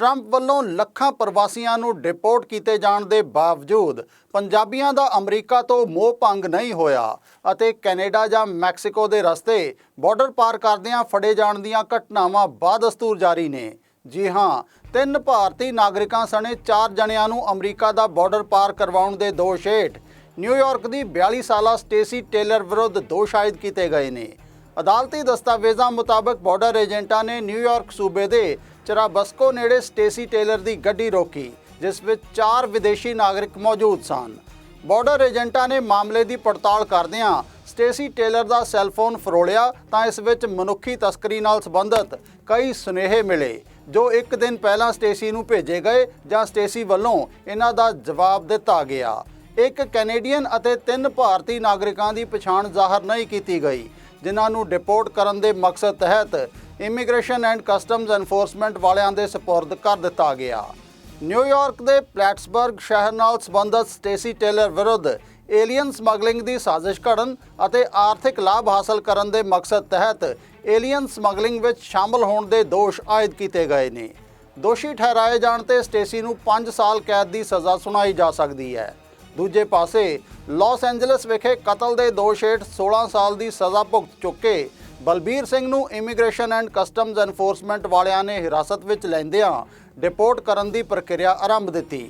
Trump ਵੱਲੋਂ ਲੱਖਾਂ ਪ੍ਰਵਾਸੀਆਂ ਨੂੰ ਡਿਪੋਰਟ ਕੀਤੇ ਜਾਣ ਦੇ ਬਾਵਜੂਦ ਪੰਜਾਬੀਆਂ ਦਾ ਅਮਰੀਕਾ ਤੋਂ ਮੋਹ ਭੰਗ ਨਹੀਂ ਹੋਇਆ ਅਤੇ ਕੈਨੇਡਾ ਜਾਂ ਮੈਕਸੀਕੋ ਦੇ ਰਸਤੇ ਬਾਰਡਰ ਪਾਰ ਕਰਦਿਆਂ ਫੜੇ ਜਾਣ ਦੀਆਂ ਘਟਨਾਵਾਂ ਬਾਦਸਤੂਰ ਜਾਰੀ ਨੇ। ਜੀ ਹਾਂ, ਤਿੰਨ ਭਾਰਤੀ ਨਾਗਰਿਕਾਂ ਸਣੇ ਚਾਰ ਜਣਿਆਂ ਨੂੰ ਅਮਰੀਕਾ ਦਾ ਬਾਰਡਰ ਪਾਰ ਕਰਵਾਉਣ ਦੇ ਦੋਸ਼ ਹੇਠ ਨਿਊਯਾਰਕ ਦੀ 42 ਸਾਲਾ ਸਟੇਸੀ ਟੇਲਰ ਵਿਰੁੱਧ ਦੋਸ਼ ਆਇਦ ਕੀਤੇ ਗਏ ਨੇ। ਅਦਾਲਤੀ ਦਸਤਾਵੇਜ਼ਾਂ ਮੁਤਾਬਕ ਬਾਰਡਰ ਏਜੰਟਾਂ ਨੇ ਨਿਊਯਾਰਕ ਸੂਬੇ ਦੇ ਚਰਾਬਸਕੋ ਨੇੜੇ ਸਟੇਸੀ ਟੇਲਰ ਦੀ ਗੱਡੀ ਰੋਕੀ, ਜਿਸ ਵਿੱਚ ਚਾਰ ਵਿਦੇਸ਼ੀ ਨਾਗਰਿਕ ਮੌਜੂਦ ਸਨ। ਬਾਰਡਰ ਏਜੰਟਾਂ ਨੇ ਮਾਮਲੇ ਦੀ ਪੜਤਾਲ ਕਰਦਿਆਂ ਸਟੇਸੀ ਟੇਲਰ ਦਾ ਸੈੱਲਫੋਨ ਫਰੋਲਿਆ ਤਾਂ ਇਸ ਵਿੱਚ ਮਨੁੱਖੀ ਤਸਕਰੀ ਨਾਲ ਸੰਬੰਧਿਤ ਕਈ ਸੁਨੇਹੇ ਮਿਲੇ, ਜੋ ਇੱਕ ਦਿਨ ਪਹਿਲਾਂ ਸਟੇਸੀ ਨੂੰ ਭੇਜੇ ਗਏ ਜਾਂ ਸਟੇਸੀ ਵੱਲੋਂ ਇਹਨਾਂ ਦਾ ਜਵਾਬ ਦਿੱਤਾ ਗਿਆ। ਇੱਕ ਕੈਨੇਡੀਅਨ ਅਤੇ ਤਿੰਨ ਭਾਰਤੀ ਨਾਗਰਿਕਾਂ ਦੀ ਪਛਾਣ ਜ਼ਾਹਰ ਨਹੀਂ ਕੀਤੀ ਗਈ, ਜਿਨ੍ਹਾਂ ਨੂੰ ਡਿਪੋਰਟ ਕਰਨ ਦੇ ਮਕਸਦ ਤਹਿਤ ਇਮੀਗ੍ਰੇਸ਼ਨ ਐਂਡ ਕਸਟਮਜ਼ ਐਨਫੋਰਸਮੈਂਟ ਵਾਲਿਆਂ ਦੇ ਸਪੁਰਦ ਕਰ ਦਿੱਤਾ ਗਿਆ। ਨਿਊਯਾਰਕ ਦੇ ਪਲੈਟਸਬਰਗ ਸ਼ਹਿਰ ਨਾਲ ਸੰਬੰਧਿਤ ਸਟੇਸੀ ਟੇਲਰ ਵਿਰੁੱਧ ਏਲੀਅਨ ਸਮਗਲਿੰਗ ਦੀ ਸਾਜ਼ਿਸ਼ ਘੜਨ ਅਤੇ ਆਰਥਿਕ ਲਾਭ ਹਾਸਲ ਕਰਨ ਦੇ ਮਕਸਦ ਤਹਿਤ ਏਲੀਅਨ ਸਮਗਲਿੰਗ ਵਿੱਚ ਸ਼ਾਮਲ ਹੋਣ ਦੇ ਦੋਸ਼ ਆਇਦ ਕੀਤੇ ਗਏ ਨੇ। ਦੋਸ਼ੀ ਠਹਿਰਾਏ ਜਾਣ ਤੇ ਸਟੇਸੀ ਨੂੰ 5 ਸਾਲ ਕੈਦ ਦੀ ਸਜ਼ਾ ਸੁਣਾਈ ਜਾ ਸਕਦੀ ਹੈ। ਦੂਜੇ ਪਾਸੇ, ਲਾਸ ਐਂਜਲਸ ਵਿਖੇ ਕਤਲ ਦੇ ਦੋਸ਼ ਹੇਠ 16 ਸਾਲ ਦੀ ਸਜ਼ਾ ਭੁਗਤ ਚੁੱਕੇ ਬਲਬੀਰ ਸਿੰਘ ਨੂੰ ਇਮੀਗ੍ਰੇਸ਼ਨ ਐਂਡ ਕਸਟਮਜ਼ ਐਨਫੋਰਸਮੈਂਟ ਵਾਲਿਆਂ ਨੇ ਹਿਰਾਸਤ ਵਿੱਚ ਲੈਂਦਿਆਂ ਡਿਪੋਰਟ ਕਰਨ ਦੀ ਪ੍ਰਕਿਰਿਆ ਆਰੰਭ ਦਿੱਤੀ।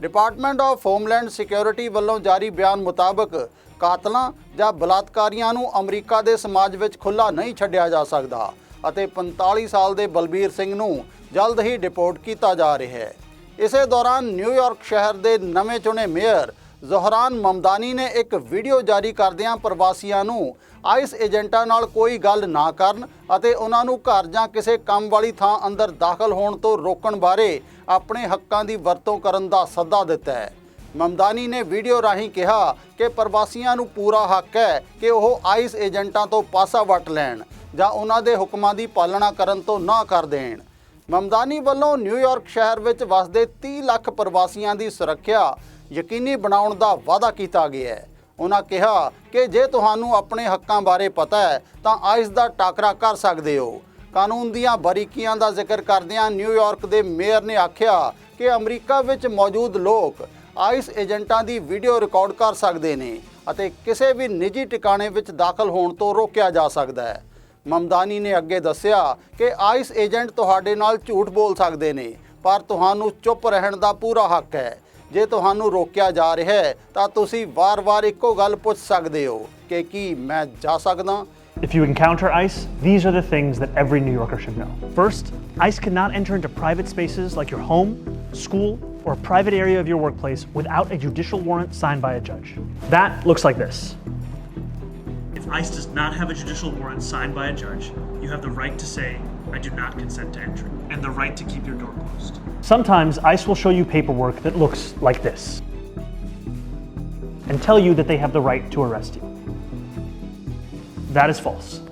ਡਿਪਾਰਟਮੈਂਟ ਆਫ ਹੋਮਲੈਂਡ ਸਿਕਿਉਰਿਟੀ ਵੱਲੋਂ ਜਾਰੀ ਬਿਆਨ ਮੁਤਾਬਕ ਕਾਤਲਾਂ ਜਾਂ ਬਲਾਤਕਾਰੀਆਂ ਨੂੰ ਅਮਰੀਕਾ ਦੇ ਸਮਾਜ ਵਿੱਚ ਖੁੱਲ੍ਹਾ ਨਹੀਂ ਛੱਡਿਆ ਜਾ ਸਕਦਾ ਅਤੇ 45 ਸਾਲ ਦੇ ਬਲਬੀਰ ਸਿੰਘ ਨੂੰ ਜਲਦ ਹੀ ਡਿਪੋਰਟ ਕੀਤਾ ਜਾ ਰਿਹਾ ਹੈ। ਇਸੇ ਦੌਰਾਨ ਨਿਊਯਾਰਕ ਸ਼ਹਿਰ ਦੇ ਨਵੇਂ ਚੁਣੇ ਮੇਅਰ ਜ਼ੋਹਰਾਨ ਮਮਦਾਨੀ ਨੇ ਇੱਕ ਵੀਡੀਓ ਜਾਰੀ ਕਰਦਿਆਂ ਪ੍ਰਵਾਸੀਆਂ ਨੂੰ ਆਈਸ ਏਜੰਟਾਂ ਨਾਲ ਕੋਈ ਗੱਲ ਨਾ ਕਰਨ ਅਤੇ ਉਹਨਾਂ ਨੂੰ ਘਰ ਜਾਂ ਕਿਸੇ ਕੰਮ ਵਾਲੀ ਥਾਂ ਅੰਦਰ ਦਾਖਲ ਹੋਣ ਤੋਂ ਰੋਕਣ ਬਾਰੇ ਆਪਣੇ ਹੱਕਾਂ ਦੀ ਵਰਤੋਂ ਕਰਨ ਦਾ ਸੱਦਾ ਦਿੱਤਾ ਹੈ। ਮਮਦਾਨੀ ਨੇ ਵੀਡੀਓ ਰਾਹੀਂ ਕਿਹਾ ਕਿ ਪ੍ਰਵਾਸੀਆਂ ਨੂੰ ਪੂਰਾ ਹੱਕ ਹੈ ਕਿ ਉਹ ਆਈਸ ਏਜੰਟਾਂ ਤੋਂ ਪਾਸਾ ਵਟ ਲੈਣ ਜਾਂ ਉਹਨਾਂ ਦੇ ਹੁਕਮਾਂ ਦੀ ਪਾਲਣਾ ਕਰਨ ਤੋਂ ਨਾ ਕਰ ਦੇਣ। ਮਮਦਾਨੀ ਵੱਲੋਂ ਨਿਊਯਾਰਕ ਸ਼ਹਿਰ ਵਿੱਚ ਵਸਦੇ 30 ਲੱਖ ਪ੍ਰਵਾਸੀਆਂ ਦੀ ਸੁਰੱਖਿਆ ਯਕੀਨੀ ਬਣਾਉਣ ਦਾ ਵਾਅਦਾ ਕੀਤਾ ਗਿਆ ਹੈ। ਉਹਨਾਂ ਕਿਹਾ ਕਿ ਜੇ ਤੁਹਾਨੂੰ ਆਪਣੇ ਹੱਕਾਂ ਬਾਰੇ ਪਤਾ ਹੈ, ਤਾਂ ਆਇਸ ਦਾ ਟਾਕਰਾ ਕਰ ਸਕਦੇ ਹੋ। ਕਾਨੂੰਨ ਦੀਆਂ ਬਰੀਕੀਆਂ ਦਾ ਜ਼ਿਕਰ ਕਰਦਿਆਂ ਨਿਊਯਾਰਕ ਦੇ ਮੇਅਰ ਨੇ ਆਖਿਆ ਕਿ ਅਮਰੀਕਾ ਵਿੱਚ ਮੌਜੂਦ ਲੋਕ ਆਈਸ ਏਜੰਟਾਂ ਦੀ ਵੀਡੀਓ ਰਿਕਾਰਡ ਕਰ ਸਕਦੇ ਨੇ ਅਤੇ ਕਿਸੇ ਵੀ ਨਿੱਜੀ ਟਿਕਾਣੇ ਵਿੱਚ ਦਾਖਲ ਹੋਣ ਤੋਂ ਰੋਕਿਆ ਜਾ ਸਕਦਾ ਹੈ। ਮਮਦਾਨੀ ਨੇ ਅੱਗੇ ਦੱਸਿਆ ਕਿ ਆਈਸ ਏਜੰਟ ਤੁਹਾਡੇ ਨਾਲ ਝੂਠ ਬੋਲ ਸਕਦੇ ਨੇ, ਪਰ ਤੁਹਾਨੂੰ ਚੁੱਪ ਰਹਿਣ ਦਾ ਪੂਰਾ ਹੱਕ ਹੈ। ਜੇ ਤੁਹਾਨੂੰ ਰੋਕਿਆ ਜਾ ਰਿਹਾ ਹੈ ਤਾਂ ਤੁਸੀਂ ਵਾਰ-ਵਾਰ ਇੱਕੋ ਗੱਲ ਪੁੱਛ ਸਕਦੇ ਹੋ ਕਿ ਕੀ ਮੈਂ ਜਾ ਸਕਦਾ If you encounter ICE, these are the things that every New Yorker should know. First, ICE cannot enter into private spaces like your home, school, or a private area of your workplace without a judicial warrant signed by a judge. That looks like this. If ICE does not have a judicial warrant signed by a judge, you have the right to say, I do not consent to entry, and the right to keep your door closed. Sometimes ICE will show you paperwork that looks like this and tell you that they have the right to arrest you. That is false.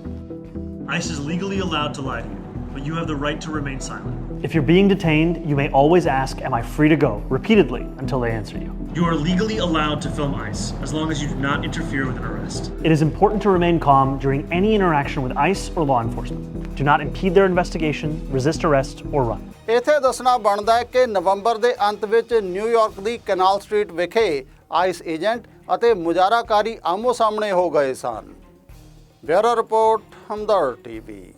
ICE is legally allowed to lie to you, but you have the right to remain silent. If you're being detained, you may always ask, Am I free to go? repeatedly until they answer you. You are legally allowed to film ICE as long as you do not interfere with an arrest. It is important to remain calm during any interaction with ICE or law enforcement. Do not impede their investigation, resist arrest, or run. ਇਥੇ ਦੱਸਣਾ ਬਣਦਾ ਹੈ ਕਿ ਨਵੰਬਰ ਦੇ ਅੰਤ ਵਿੱਚ New York ਦੀ Canal Street ਵਿਖੇ ਆਈਸ ਏਜੰਟ ਅਤੇ ਮੁਜ਼ਾਰਾਕਾਰੀ ਆਮੋ ਸਾਹਮਣੇ ਹੋ ਗਏ ਸਨ ਬਿਊਰੋ ਰਿਪੋਰਟ ਹਮਦਰ ਟੀਵੀ